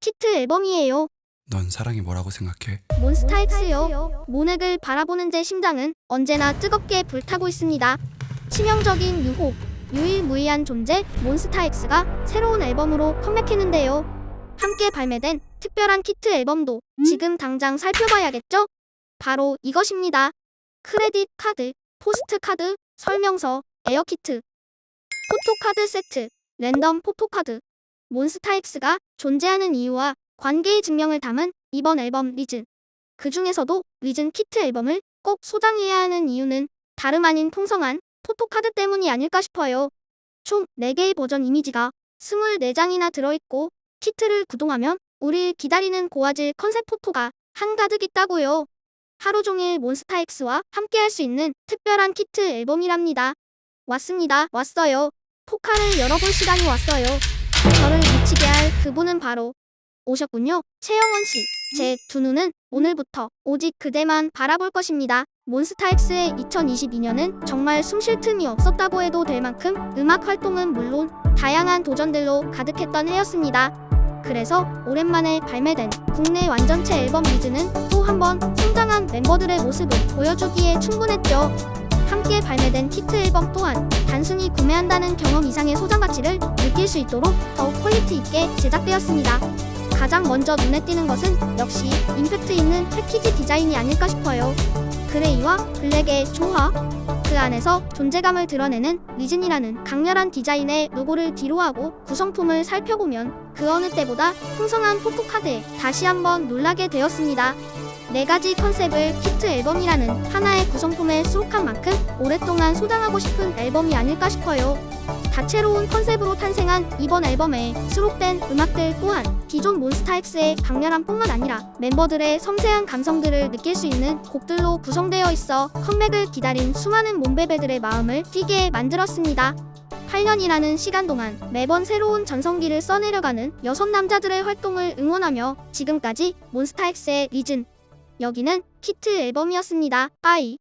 키트 앨범이에요. 넌 사랑이 뭐라고 생각해? 몬스타엑스요. 모넥을 바라보는 제 심장은 언제나 뜨겁게 불타고 있습니다. 치명적인 유혹, 유일무이한 존재 몬스타엑스가 새로운 앨범으로 컴백했는데요. 함께 발매된 특별한 키트 앨범도 지금 당장 살펴봐야겠죠? 바로 이것입니다. 크레딧 카드, 포스트 카드, 설명서, 에어키트, 포토카드 세트, 랜덤 포토카드. 몬스타엑스가 존재하는 이유와 관계의 증명을 담은 이번 앨범 리즌. 그 중에서도 리즌 키트 앨범을 꼭 소장해야 하는 이유는 다름 아닌 풍성한 포토카드 때문이 아닐까 싶어요. 총 4개의 버전 이미지가 24장이나 들어있고 키트를 구동하면 우릴 기다리는 고화질 컨셉 포토가 한가득 있다고요. 하루 종일 몬스타엑스와 함께 할 수 있는 특별한 키트 앨범이랍니다. 왔습니다. 왔어요. 포카를 열어볼 시간이 왔어요. 저를 미치게 할 그분은 바로 오셨군요. 최영원 씨. 제 두 눈은 오늘부터 오직 그대만 바라볼 것입니다. 몬스타엑스의 2022년은 정말 숨 쉴 틈이 없었다고 해도 될 만큼 음악 활동은 물론 다양한 도전들로 가득했던 해였습니다. 그래서 오랜만에 발매된 국내 완전체 앨범 리즈는 또 한 번 성장한 멤버들의 모습을 보여주기에 충분했죠. 함께 발매된 키트 앨범 또한 단순히 구매한다는 경험 이상의 소장 가치를 느낄 수 있도록 더욱 퀄리티 있게 제작되었습니다. 가장 먼저 눈에 띄는 것은 역시 임팩트 있는 패키지 디자인이 아닐까 싶어요. 그레이와 블랙의 조화. 그 안에서 존재감을 드러내는 리즌이라는 강렬한 디자인의 로고를 뒤로하고 구성품을 살펴보면 그 어느 때보다 풍성한 포토카드에 다시 한번 놀라게 되었습니다. 네 가지 컨셉을 키트 앨범이라는 하나의 구성품에 수록한 만큼 오랫동안 소장하고 싶은 앨범이 아닐까 싶어요. 다채로운 컨셉으로 탄생한 이번 앨범에 수록된 음악들 또한 기존 몬스타엑스의 강렬한 뿐만 아니라 멤버들의 섬세한 감성들을 느낄 수 있는 곡들로 구성되어 있어 컴백을 기다린 수많은 몬베베들의 마음을 뛰게 만들었습니다. 8년이라는 시간 동안 매번 새로운 전성기를 써내려가는 여섯 남자들의 활동을 응원하며 지금까지 몬스타엑스의 리즌 여기는 키트 앨범이었습니다. 아이